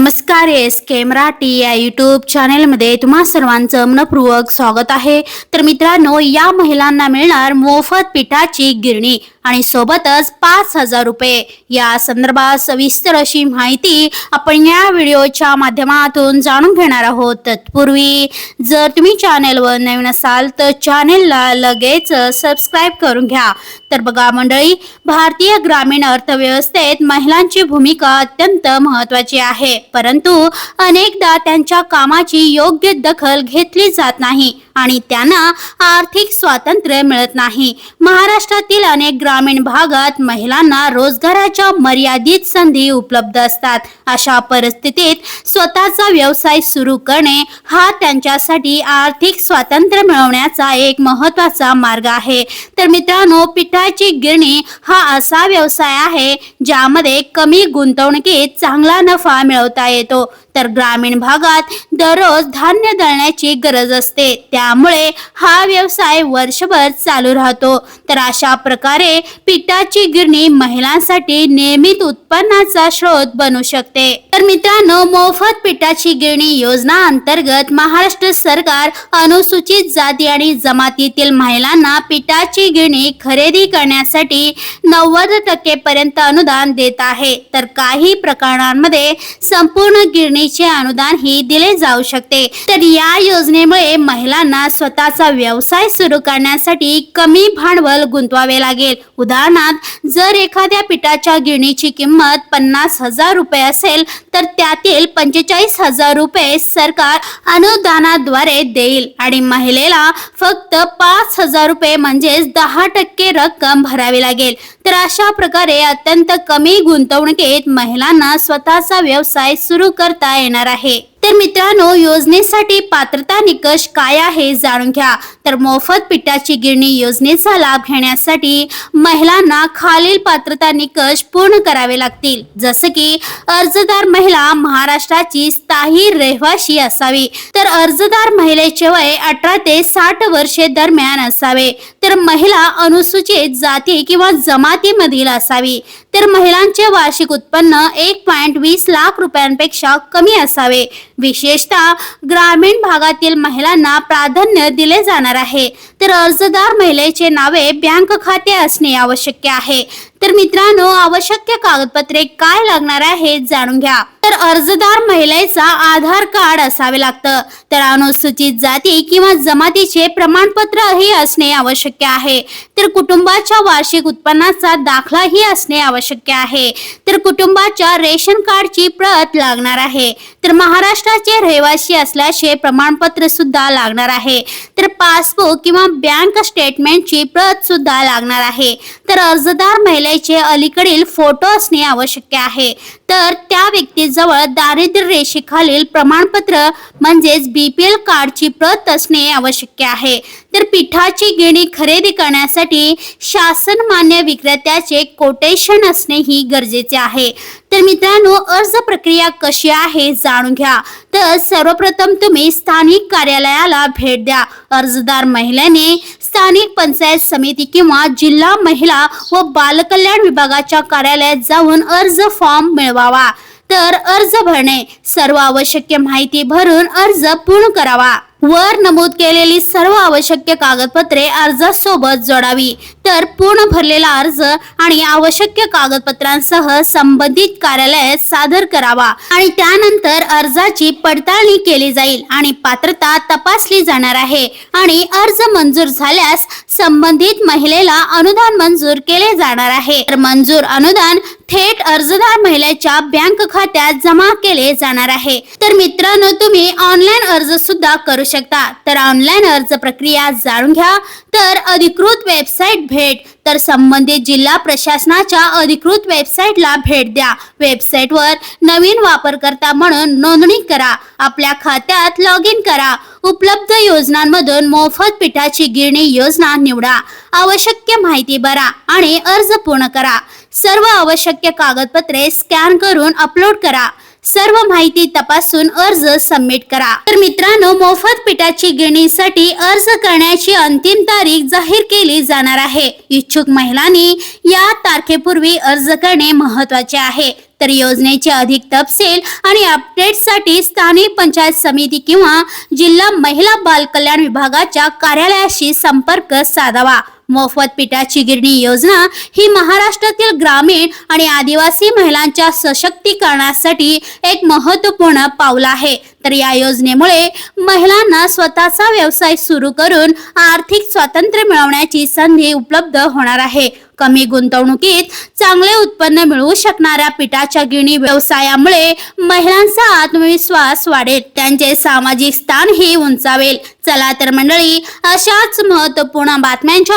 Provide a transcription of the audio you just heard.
नमस्कार एस के मराठी या यूट्यूब चॅनेलमध्ये तुम्हा सर्वांचं मनपूर्वक स्वागत आहे. तर मित्रांनो या महिलांना मिळणार मोफत पिठाची गिरणी. आणि सोबतच पाच हजार रुपये. या संदर्भात सविस्तर अशी माहिती आपण या व्हिडिओच्या माध्यमातून जाणून घेणार आहोत. तत्पूर्वी जर तुम्ही चॅनेलवर नवीन असाल तर चॅनेलला लगेच सबस्क्राईब करून घ्या. तर बघा मंडळी भारतीय ग्रामीण अर्थव्यवस्थेत महिलांची भूमिका अत्यंत महत्वाची आहे. परंतु अनेकदा त्यांच्या कामाची योग्य दखल घेतली जात नाही आणि त्यांना आर्थिक स्वातंत्र्य मिळत नाही. महाराष्ट्रातील अनेक ग्रामीण भागात महिलांना रोजगाराच्या मर्यादित संधी उपलब्ध असतात. अशा परिस्थितीत स्वतःचा व्यवसाय सुरू करणे हा त्यांच्यासाठी आर्थिक स्वातंत्र्य मिळवण्याचा एक महत्त्वाचा मार्ग आहे. तर मित्रांनो सोन्याची गिरणी हा असा व्यवसाय आहे ज्यामध्ये कमी गुंतवणुकीत चांगला नफा मिळवता येतो. तर ग्रामीण भागात दररोज धान्य दळण्याची गरज असते. त्यामुळे हा व्यवसाय वर्षभर चालू राहतो. तर अशा प्रकारे पिठाची गिरणी महिलांसाठी नियमित उत्पन्नाचा स्रोत बनू शकते. तर मित्रांनो मोफत पिठाची गिरणी योजना अंतर्गत महाराष्ट्र सरकार अनुसूचित जाती आणि जमातीतील महिलांना पिठाची गिरणी खरेदी करण्यासाठी नव्वद टक्के पर्यंत अनुदान देत आहे. तर काही प्रकरणांमध्ये संपूर्ण गिरणीचे अनुदान ही दिले जाऊ शकते. तर या योजनेमुळे महिलांना स्वतःचा व्यवसाय सुरू करण्यासाठी कमी भांडवल गुंतवावे लागेल. उदाहरणार्थ जर एखाद्या पिठाच्या गिरणीची किंमत पन्नास हजार रुपये असेल तर त्यातील पंचेचाळीस हजार रुपये सरकार अनुदानाद्वारे देईल. आणि महिलेला फक्त पाच हजार रुपये म्हणजेच दहा टक्के रक्कम भरावी लागेल. तर अशा प्रकारे अत्यंत कमी गुंतवणुकीत महिलांना स्वतःचा व्यवसाय सुरू करता येणार आहे. तर मित्रांनो योजनेसाठी पात्रता निकष काय आहे जाणून घ्या. तर मोफत पिठाची गिरणी योजनेचा लाभ घेण्यासाठी महिलांना खालील पात्रता निकष पूर्ण करावे लागतील. जसं की अर्जदार महिला महाराष्ट्राची स्थायी रहिवाशी असावी. तर अर्जदार महिलेचे वय अठरा ते साठ वर्षे दरम्यान असावे. तर महिला अनुसूचित जाती किंवा जमातीमधील असावी. तर महिलांचे वार्षिक उत्पन्न एक पॉईंट वीस लाख रुपयांपेक्षा कमी असावे. विशेषतः ग्रामीण भागातील महिलांना प्राधान्य दिले जाणार आहे. तर अर्जदार महिलेचे नावे बँक खाते असणे आवश्यक आहे. तर मित्रांनो आवश्यक कागदपत्रे काय लागणार आहे जाणून घ्या. तर अर्जदार महिलेचा आधार कार्ड असावे लागतं. तर अनुसूचित जाती किंवा जमातीचे प्रमाणपत्रही असणे आवश्यक आहे. तर कुटुंबाच्या वार्षिक उत्पन्नाचा दाखलाही असणे आवश्यक आहे. तर कुटुंबाच्या रेशन कार्डची प्रत लागणार आहे. तर महाराष्ट्राचे रहिवासी असल्याचे प्रमाणपत्र सुद्धा लागणार आहे. तर पासबुक किंवा बँक स्टेटमेंटची प्रत सुद्धा लागणार आहे. तर अर्जदार महिलेचे अलीकडील फोटो असणे आवश्यक आहे. तर त्या व्यक्तीजवळ दारिद्र्य रेषेखालील प्रमाणपत्र म्हणजेच बीपीएल कार्डची प्रत असणे आवश्यक आहे. तर पिठाची गिणी खरेदी करण्यासाठी शासन मान्य विक्रेत्याचे कोटेशन असणे ही गरजेचे आहे. तर मित्रांनो अर्ज प्रक्रिया कशी आहे जाणून घ्या. तर सर्वप्रथम तुम्ही स्थानिक कार्यालयाला भेट द्या. अर्जदार महिलेने स्थानिक पंचायत समिती किंवा जिल्हा महिला व बालकल्याण विभागाच्या कार्यालयात जाऊन अर्ज फॉर्म मिळवावा. तर अर्ज भरणे सर्व आवश्यक माहिती भरून अर्ज पूर्ण करावा. वर नमूद केलेली सर्व आवश्यक कागदपत्रे अर्जासोबत जोडावी. तर पूर्ण भरलेला अर्ज आणि आवश्यक कागदपत्रांसह संबंधित कार्यालयात सादर करावा. आणि त्यानंतर अर्जाची पडताळणी केली जाईल आणि पात्रता तपासली जाणार आहे. आणि अर्ज मंजूर झाल्यास संबंधित महिलेला अनुदान मंजूर केले जाणार आहे. तर मंजूर अनुदान थेट अर्जदार महिलेच्या बँक खात्यात जमा केले जाणार आहे. तर मित्रांनो तुम्ही ऑनलाईन अर्ज सुद्धा करू शकता. तर ऑनलाईन अर्ज प्रक्रिया जाणून घ्या. तर अधिकृत वेबसाईट भेट. तर संबंधित जिल्हा प्रशासनाच्या अधिकृत वेबसाईटला भेट द्या. वेबसाईटवर नवीन वापरकर्ता म्हणून नोंदणी करा. आपल्या खात्यात लॉग इन करा. उपलब्ध योजनांमधून मोफत पिठाची गिरणी योजना निवडा. आवश्यक माहिती भरा आणि अर्ज पूर्ण करा. सर्व आवश्यक कागदपत्रे स्कॅन करून अपलोड करा. सर्व माहिती तपासून अर्ज सबमिट करा. तर मित्रांनो मोफत पिठाची गिरणीसाठी अर्ज करण्याची अंतिम तारीख जाहीर केली जाणार आहे. इच्छुक महिलांनी या तारखेपूर्वी अर्ज करणे महत्त्वाचे आहे. तर योजनेचे अधिक तपशील आणि अपडेटसाठी स्थानिक पंचायत समिती किंवा जिल्हा महिला बाल कल्याण विभागाच्या कार्यालयाशी संपर्क साधावा. मोफत पिठाची गिरणी योजना ही महाराष्ट्रातील ग्रामीण आणि आदिवासी महिलांच्या सशक्तीकरणासाठी एक महत्त्वपूर्ण पाऊल आहे. तर या योजनेमुळे महिलांना स्वतःचा व्यवसाय सुरू करून आर्थिक स्वातंत्र्य मिळवण्याची संधी उपलब्ध होणार आहे. कमी गुंतवणुकीत चांगले उत्पन्न मिळवू शकणाऱ्या पिठाच्या गिरणी व्यवसायामुळे महिलांचा आत्मविश्वास वाढेल त्यांचे सामाजिक स्थानही उंचावेल. चला तर मंडळी अशाच महत्त्वपूर्ण बातम्यांच्या